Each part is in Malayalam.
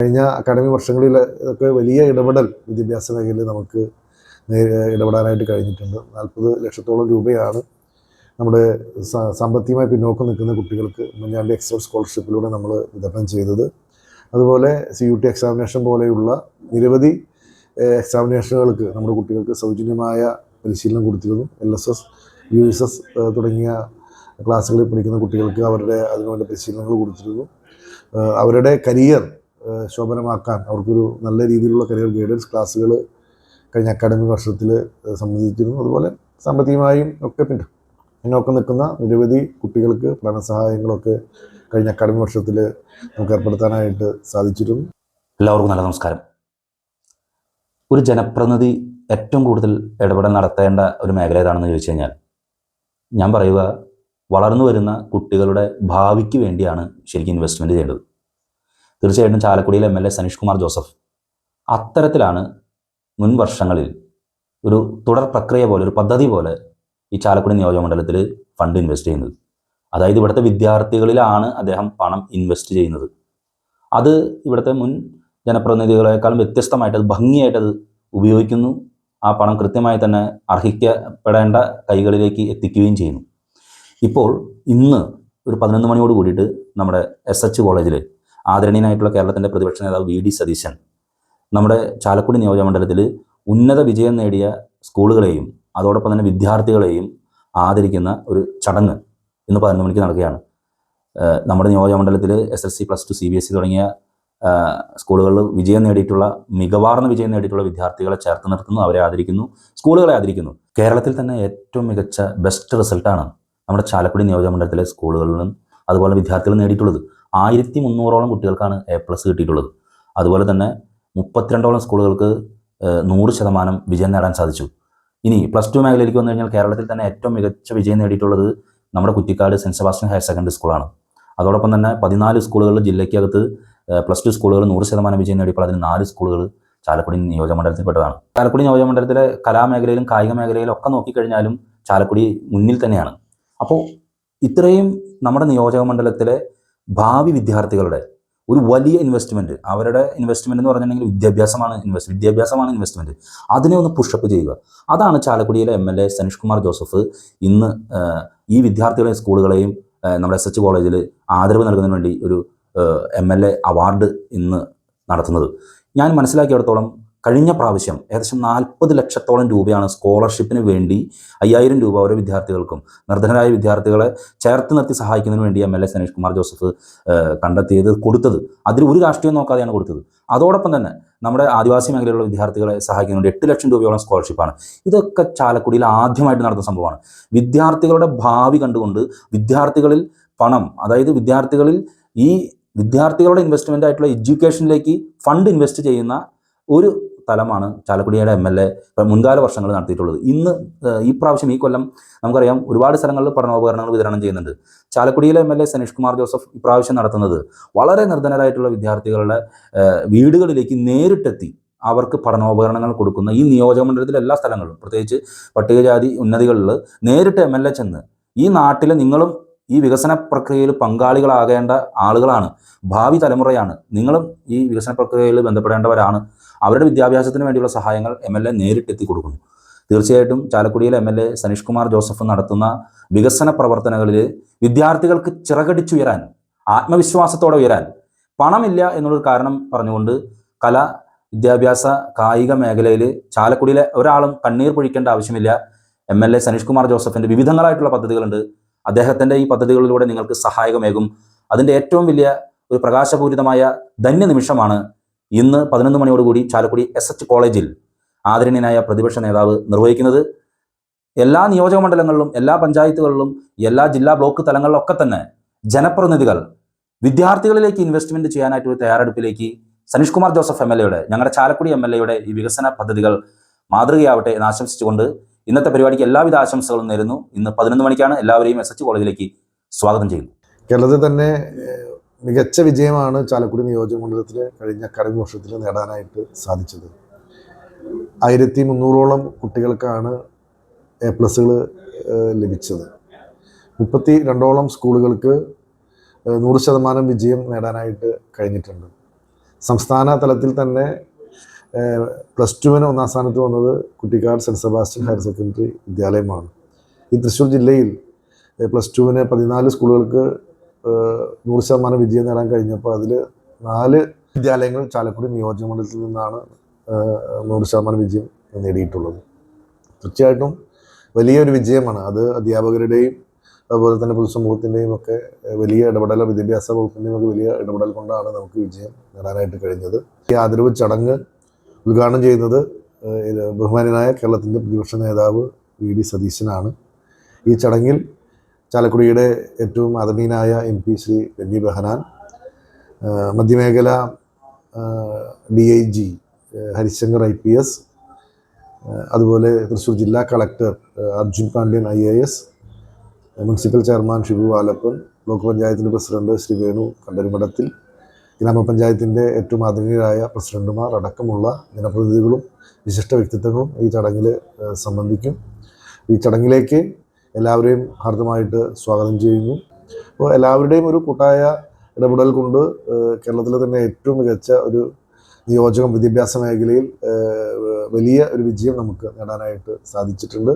കഴിഞ്ഞ അക്കാഡമിക് വർഷങ്ങളിൽ ഇതൊക്കെ വലിയ ഇടപെടൽ വിദ്യാഭ്യാസ മേഖലയിൽ നമുക്ക് ഇടപെടാനായിട്ട് കഴിഞ്ഞിട്ടുണ്ട്. നാൽപ്പത് ലക്ഷത്തോളം രൂപയാണ് നമ്മുടെ സാമ്പത്തികമായി പിന്നോക്കം നിൽക്കുന്ന കുട്ടികൾക്ക് ഉമ്മൻചാണ്ടി എക്സ്ട്രാ സ്കോളർഷിപ്പിലൂടെ നമ്മൾ വിതരണം ചെയ്തത്. അതുപോലെ സി യു ടി എക്സാമിനേഷൻ പോലെയുള്ള നിരവധി എക്സാമിനേഷനുകൾക്ക് നമ്മുടെ കുട്ടികൾക്ക് സൗജന്യമായ പരിശീലനം കൊടുത്തിരുന്നു. L S S U S S തുടങ്ങിയ ക്ലാസ്സുകളിൽ പഠിക്കുന്ന കുട്ടികൾക്ക് അവരുടെ അതിനുവേണ്ട പരിശീലനങ്ങൾ കൊടുത്തിരുന്നു. അവരുടെ കരിയർ ശോഭനമാക്കാൻ അവർക്കൊരു നല്ല രീതിയിലുള്ള കരിയർ ഗൈഡൻസ് ക്ലാസ്സുകൾ കഴിഞ്ഞ അക്കാഡമിക് വർഷത്തിൽ സംബന്ധിച്ചിരുന്നു. അതുപോലെ സാമ്പത്തികമായും ഒക്കെ പിന്നെ പിന്നോക്കം നിൽക്കുന്ന നിരവധി കുട്ടികൾക്ക് പഠനസഹായങ്ങളൊക്കെ കഴിഞ്ഞ അക്കാഡമിക് വർഷത്തിൽ നമുക്ക് ഏർപ്പെടുത്താനായിട്ട് സാധിച്ചിരുന്നു. എല്ലാവർക്കും നല്ല നമസ്കാരം. ഒരു ജനപ്രതിനിധി ഏറ്റവും കൂടുതൽ ഇടപെടൽ നടത്തേണ്ട ഒരു മേഖല ഏതാണെന്ന് ചോദിച്ചു കഴിഞ്ഞാൽ ഞാൻ പറയുക വളർന്നു വരുന്ന കുട്ടികളുടെ ഭാവിക്ക് വേണ്ടിയാണ് ശരിക്കും ഇൻവെസ്റ്റ്മെന്റ് ചെയ്യേണ്ടത്. തീർച്ചയായിട്ടും ചാലക്കുടിയിലെ M L A Saneesh Kumar Joseph അത്തരത്തിലാണ് മുൻ വർഷങ്ങളിൽ ഒരു തുടർ പ്രക്രിയ പോലെ ഒരു പദ്ധതി പോലെ ഈ ചാലക്കുടി നിയോജകമണ്ഡലത്തിൽ ഫണ്ട് ഇൻവെസ്റ്റ് ചെയ്യുന്നത്. അതായത് ഇവിടുത്തെ വിദ്യാർത്ഥികളിലാണ് അദ്ദേഹം പണം ഇൻവെസ്റ്റ് ചെയ്യുന്നത്. അത് ഇവിടുത്തെ മുൻ ജനപ്രതിനിധികളെക്കാളും വ്യത്യസ്തമായിട്ട് അത് ഭംഗിയായിട്ട് അത് ഉപയോഗിക്കുന്നു. ആ പണം കൃത്യമായി തന്നെ അർഹിക്കപ്പെടേണ്ട കൈകളിലേക്ക് എത്തിക്കുകയും ചെയ്യുന്നു. ഇപ്പോൾ ഇന്ന് ഒരു പതിനൊന്ന് മണിയോട് കൂടിയിട്ട് നമ്മുടെ എസ് എച്ച് കോളേജിൽ ആദരണീയനായിട്ടുള്ള കേരളത്തിന്റെ പ്രതിപക്ഷ നേതാവ് വി ഡി സതീശൻ. നമ്മുടെ ചാലക്കുടി നിയോജകമണ്ഡലത്തിൽ ഉന്നത വിജയം നേടിയ സ്കൂളുകളെയും അതോടൊപ്പം തന്നെ വിദ്യാർത്ഥികളെയും ആദരിക്കുന്ന ഒരു ചടങ്ങ് ഇന്ന് പതിനൊന്ന് മണിക്ക് നടക്കുകയാണ്. നമ്മുടെ നിയോജകമണ്ഡലത്തിൽ S S C plus two C B S C തുടങ്ങിയ സ്കൂളുകളിൽ വിജയം നേടിയിട്ടുള്ള മികവാർന്ന വിജയം നേടിയിട്ടുള്ള വിദ്യാർത്ഥികളെ ചേർത്ത് നിർത്തുന്നു അവരെ ആദരിക്കുന്നു സ്കൂളുകളെ ആദരിക്കുന്നു. കേരളത്തിൽ തന്നെ ഏറ്റവും മികച്ച ബെസ്റ്റ് റിസൾട്ടാണ് നമ്മുടെ ചാലക്കുടി നിയോജകമണ്ഡലത്തിലെ സ്കൂളുകളിലും അതുപോലെ വിദ്യാർത്ഥികൾ നേടിയിട്ടുള്ളത്. ആയിരത്തി മുന്നൂറോളം കുട്ടികൾക്കാണ് എ പ്ലസ് കിട്ടിയിട്ടുള്ളത്. അതുപോലെ തന്നെ മുപ്പത്തിരണ്ടോളം സ്കൂളുകൾക്ക് നൂറ് ശതമാനം വിജയം നേടാൻ സാധിച്ചു. ഇനി പ്ലസ് ടു മേഖലയിലേക്ക് വന്നു കഴിഞ്ഞാൽ കേരളത്തിൽ തന്നെ ഏറ്റവും മികച്ച വിജയം നേടിയിട്ടുള്ളത് നമ്മുടെ Kuttikkad saint Sebastian higher secondary സ്കൂളാണ് അതോടൊപ്പം തന്നെ പതിനാല് സ്കൂളുകളിൽ ജില്ലയ്ക്കകത്ത് പ്ലസ് ടു സ്കൂളുകൾ നൂറ് ശതമാനം വിജയം നേടിയപ്പോൾ അതിന് നാല് സ്കൂളുകൾ ചാലക്കുടി നിയോജകമണ്ഡലത്തിൽപ്പെട്ടതാണ് ചാലക്കുടി നിയോജകമണ്ഡലത്തിലെ കലാമേഖലയിലും കായിക മേഖലയിലും ഒക്കെ നോക്കിക്കഴിഞ്ഞാലും ചാലക്കുടി മുന്നിൽ തന്നെയാണ്. അപ്പോൾ ഇത്രയും നമ്മുടെ നിയോജകമണ്ഡലത്തിലെ ഭാവി വിദ്യാർത്ഥികളുടെ ഒരു വലിയ ഇൻവെസ്റ്റ്മെന്റ് അവരുടെ ഇൻവെസ്റ്റ്മെന്റ് എന്ന് പറഞ്ഞിട്ടുണ്ടെങ്കിൽ വിദ്യാഭ്യാസമാണ് ഇൻവെസ്റ്റ് വിദ്യാഭ്യാസമാണ് ഇൻവെസ്റ്റ്മെന്റ് അതിനെ ഒന്ന് പുഷപ്പ് ചെയ്യുക. അതാണ് ചാലക്കുടിയിലെ M L A Saneesh Kumar Joseph ഇന്ന് ഈ വിദ്യാർത്ഥികളെയും സ്കൂളുകളെയും നമ്മുടെ എസ് എച്ച് കോളേജിൽ ആദരവ് നൽകുന്നതിന് വേണ്ടി ഒരു എം എൽ എ അവാർഡ് ഇന്ന് നടത്തുന്നത്. ഞാൻ മനസ്സിലാക്കിയിടത്തോളം കഴിഞ്ഞ പ്രാവശ്യം ഏകദേശം നാൽപ്പത് ലക്ഷത്തോളം രൂപയാണ് സ്കോളർഷിപ്പിന് വേണ്ടി അയ്യായിരം രൂപ ഓരോ വിദ്യാർത്ഥികൾക്കും നിർധനരായ വിദ്യാർത്ഥികളെ ചേർത്ത് നിർത്തി സഹായിക്കുന്നതിന് വേണ്ടി M L A Saneesh Kumar Joseph കണ്ടെത്തിയത് കൊടുത്തത്. അതിൽ ഒരു രാഷ്ട്രീയം നോക്കാതെയാണ് കൊടുത്തത്. അതോടൊപ്പം തന്നെ നമ്മുടെ ആദിവാസി മേഖലയിലുള്ള വിദ്യാർത്ഥികളെ സഹായിക്കുന്നുണ്ട് എട്ട് ലക്ഷം രൂപയോളം സ്കോളർഷിപ്പാണ്. ഇതൊക്കെ ചാലക്കുടിയിൽ ആദ്യമായിട്ട് നടന്ന സംഭവമാണ്. വിദ്യാർത്ഥികളുടെ ഭാവി കണ്ടുകൊണ്ട് വിദ്യാർത്ഥികളിൽ പണം അതായത് വിദ്യാർത്ഥികളിൽ ഈ വിദ്യാർത്ഥികളുടെ ഇൻവെസ്റ്റ്മെന്റ് ആയിട്ടുള്ള എഡ്യൂക്കേഷനിലേക്ക് ഫണ്ട് ഇൻവെസ്റ്റ് ചെയ്യുന്ന ഒരു സ്ഥലമാണ് ചാലക്കുടിയുടെ എം എൽ എ മുൻകാല വർഷങ്ങൾ നടത്തിയിട്ടുള്ളത്. ഇന്ന് ഈ പ്രാവശ്യം ഈ കൊല്ലം നമുക്കറിയാം ഒരുപാട് സ്ഥലങ്ങളിൽ പഠനോപകരണങ്ങൾ വിതരണം ചെയ്യുന്നുണ്ട്. ചാലക്കുടിയിലെ M L A Saneesh Kumar Joseph ഇപ്രാവശ്യം നടത്തുന്നത് വളരെ നിർധനരായിട്ടുള്ള വിദ്യാർത്ഥികളുടെ വീടുകളിലേക്ക് നേരിട്ടെത്തി അവർക്ക് പഠനോപകരണങ്ങൾ കൊടുക്കുന്ന ഈ നിയോജകമണ്ഡലത്തിലെ എല്ലാ സ്ഥലങ്ങളിലും പ്രത്യേകിച്ച് പട്ടികജാതി ഉന്നതികളിൽ നേരിട്ട് എം എൽ എ ചെന്ന് ഈ നാട്ടിലെ നിങ്ങളും ഈ വികസന പ്രക്രിയയിൽ പങ്കാളികളാകേണ്ട ആളുകളാണ്. ഭാവി തലമുറയാണ്. നിങ്ങളും ഈ വികസന പ്രക്രിയയിൽ ബന്ധപ്പെടേണ്ടവരാണ്. അവരുടെ വിദ്യാഭ്യാസത്തിന് വേണ്ടിയുള്ള സഹായങ്ങൾ എം എൽ എ നേരിട്ട് കൊടുക്കുന്നു തീർച്ചയായിട്ടും ചാലക്കുടിയിലെ M L A Saneesh Kumar Joseph നടത്തുന്ന വികസന പ്രവർത്തനങ്ങളിൽ വിദ്യാർത്ഥികൾക്ക് ചിറകടിച്ചുയരാൻ ആത്മവിശ്വാസത്തോടെ ഉയരാൻ പണമില്ല എന്നുള്ളൊരു കാരണം പറഞ്ഞുകൊണ്ട് കല വിദ്യാഭ്യാസ കായിക മേഖലയിൽ ചാലക്കുടിയിലെ ഒരാളും കണ്ണീർ പൊഴിക്കേണ്ട ആവശ്യമില്ല. M L A Saneesh Kumar ജോസഫിന്റെ വിവിധങ്ങളായിട്ടുള്ള പദ്ധതികളുണ്ട്. അദ്ദേഹത്തിന്റെ ഈ പദ്ധതികളിലൂടെ നിങ്ങൾക്ക് സഹായകമേകും. അതിന്റെ ഏറ്റവും വലിയ ഒരു പ്രകാശപൂരിതമായ ധന്യ നിമിഷമാണ് ഇന്ന് പതിനൊന്ന് മണിയോടുകൂടി ചാലക്കുടി എസ് എച്ച് കോളേജിൽ ആദരണീയനായ പ്രതിപക്ഷ നേതാവ് നിർവഹിക്കുന്നത് എല്ലാ നിയോജക മണ്ഡലങ്ങളിലും എല്ലാ പഞ്ചായത്തുകളിലും എല്ലാ ജില്ലാ ബ്ലോക്ക് തലങ്ങളിലൊക്കെ തന്നെ ജനപ്രതിനിധികൾ വിദ്യാർത്ഥികളിലേക്ക് ഇൻവെസ്റ്റ്മെന്റ് ചെയ്യാനായിട്ടൊരു തയ്യാറെടുപ്പിലേക്ക് സനീഷ് കുമാർ ജോസഫ് എം എൽ എയുടെ ഞങ്ങളുടെ ചാലക്കുടി എം എൽ എയുടെ ഈ വികസന പദ്ധതികൾ മാതൃകയാവട്ടെ എന്ന് ആശംസിച്ചുകൊണ്ട് ഇന്നത്തെ പരിപാടിക്ക് എല്ലാവിധ ആശംസകളും നേരുന്നു. ഇന്ന് പതിനൊന്ന് മണിക്കാണ് എല്ലാവരെയും എസ് എച്ച് കോളേജിലേക്ക് സ്വാഗതം ചെയ്യുന്നു. കേരളത്തിൽ തന്നെ മികച്ച വിജയമാണ് ചാലക്കുടി നിയോജക മണ്ഡലത്തിൽ കഴിഞ്ഞ അക്കാഡമിക് വർഷത്തിൽ നേടാനായിട്ട് സാധിച്ചത്. ആയിരത്തി മുന്നൂറോളം കുട്ടികൾക്കാണ് എ പ്ലസുകൾ ലഭിച്ചത്. മുപ്പത്തി രണ്ടോളം സ്കൂളുകൾക്ക് നൂറ് ശതമാനം വിജയം നേടാനായിട്ട് കഴിഞ്ഞിട്ടുണ്ട്. സംസ്ഥാന തലത്തിൽ തന്നെ പ്ലസ് ടുവിന് ഒന്നാം സ്ഥാനത്ത് വന്നത് Kuttikkad saint Sebastian higher secondary വിദ്യാലയമാണ്. ഈ തൃശ്ശൂർ ജില്ലയിൽ പ്ലസ് ടുവിന് പതിനാല് സ്കൂളുകൾക്ക് നൂറ് ശതമാനം വിജയം നേടാൻ കഴിഞ്ഞപ്പോൾ അതിൽ നാല് വിദ്യാലയങ്ങൾ ചാലക്കുടി നിയോജക മണ്ഡലത്തിൽ നിന്നാണ് നൂറ് ശതമാനം വിജയം നേടിയിട്ടുള്ളത്. തീർച്ചയായിട്ടും വലിയൊരു വിജയമാണ്. അത് അധ്യാപകരുടെയും അതുപോലെ തന്നെ പൊതുസമൂഹത്തിന്റെയും ഒക്കെ വലിയ ഇടപെടൽ വിദ്യാഭ്യാസ വകുപ്പിന്റെയും ഒക്കെ വലിയ ഇടപെടൽ കൊണ്ടാണ് നമുക്ക് വിജയം നേടാനായിട്ട് കഴിഞ്ഞത്. ഈ ആദരവ് ചടങ്ങ് ഉദ്ഘാടനം ചെയ്യുന്നത് ബഹുമാനായ കേരളത്തിന്റെ പ്രതിപക്ഷ നേതാവ് വി. ഡി. സതീശനാണ്. ഈ ചടങ്ങിൽ ചാലക്കുടിയുടെ ഏറ്റവും ആദരണീയനായ M P Shri Benny Behanan മധ്യമേഖല D I G Harishankar I P S അതുപോലെ തൃശ്ശൂർ ജില്ലാ collector Arjun Pandian I A S municipal chairman Shibu Valappan block പഞ്ചായത്തിന്റെ പ്രസിഡന്റ് ശ്രീ വേണു കണ്ടരിമഠത്തിൽ ഗ്രാമപഞ്ചായത്തിന്റെ ഏറ്റവും ആദരണീയരായ പ്രസിഡന്റുമാർ അടക്കമുള്ള ജനപ്രതിനിധികളും വിശിഷ്ട വ്യക്തിത്വങ്ങളും ഈ ചടങ്ങിൽ സംബന്ധിക്കും. ഈ ചടങ്ങിലേക്ക് എല്ലാവരെയും ഹാർദമായിട്ട് സ്വാഗതം ചെയ്യുന്നു. അപ്പോൾ എല്ലാവരുടെയും ഒരു കൂട്ടായ ഇടപെടൽ കൊണ്ട് കേരളത്തിലെ തന്നെ ഏറ്റവും മികച്ച ഒരു നിയോജകം വിദ്യാഭ്യാസ മേഖലയിൽ വലിയ ഒരു വിജയം നമുക്ക് നേടാനായിട്ട് സാധിച്ചിട്ടുണ്ട്.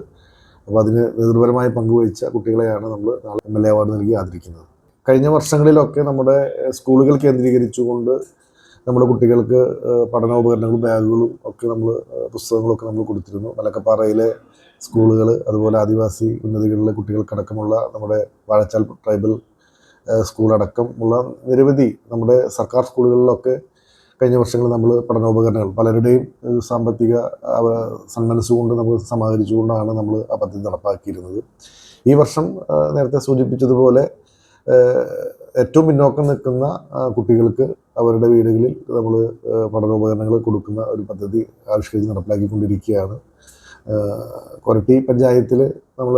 അപ്പോൾ അതിന് നേതൃപരമായി പങ്കുവഹിച്ച കുട്ടികളെയാണ് നമ്മൾ നാളെ എം എൽ എ അവാർഡ് നൽകി ആദരിക്കുന്നത്. കഴിഞ്ഞ വർഷങ്ങളിലൊക്കെ നമ്മുടെ സ്കൂളുകൾ കേന്ദ്രീകരിച്ചുകൊണ്ട് നമ്മുടെ കുട്ടികൾക്ക് പഠന പഠനോപകരണങ്ങളും ബാഗുകളും ഒക്കെ നമ്മൾ പുസ്തകങ്ങളൊക്കെ നമ്മൾ കൊടുത്തിരുന്നു. മലക്കപ്പാറയിലെ സ്കൂളുകൾ അതുപോലെ ആദിവാസി ഉന്നതികളിലെ കുട്ടികൾക്കടക്കമുള്ള നമ്മുടെ വാഴച്ചാൽ ട്രൈബൽ സ്കൂളടക്കം ഉള്ള നിരവധി നമ്മുടെ സർക്കാർ സ്കൂളുകളിലൊക്കെ കഴിഞ്ഞ വർഷങ്ങളിൽ നമ്മൾ പഠനോപകരണങ്ങൾ പലരുടെയും സാമ്പത്തിക സന്മനസ്സുകൊണ്ട് നമ്മൾ സമാഹരിച്ചുകൊണ്ടാണ് നമ്മൾ ആ പദ്ധതി നടപ്പാക്കിയിരുന്നത്. ഈ വർഷം നേരത്തെ സൂചിപ്പിച്ചതുപോലെ ഏറ്റവും പിന്നോക്കം നിൽക്കുന്ന കുട്ടികൾക്ക് അവരുടെ വീടുകളിൽ നമ്മൾ പഠനോപകരണങ്ങൾ കൊടുക്കുന്ന ഒരു പദ്ധതി ആവിഷ്കരിച്ച് നടപ്പിലാക്കിക്കൊണ്ടിരിക്കുകയാണ്. കൊരട്ടി പഞ്ചായത്തിൽ നമ്മൾ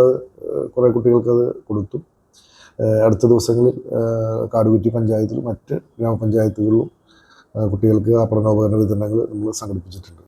കുറേ കുട്ടികൾക്കത് കൊടുത്തു. അടുത്ത ദിവസങ്ങളിൽ കാടുകുറ്റി പഞ്ചായത്തിലും മറ്റ് ഗ്രാമപഞ്ചായത്തുകളിലും കുട്ടികൾക്ക് ആ പഠനോപകരണ വിതരണങ്ങൾ നമ്മൾ സംഘടിപ്പിച്ചിട്ടുണ്ട്.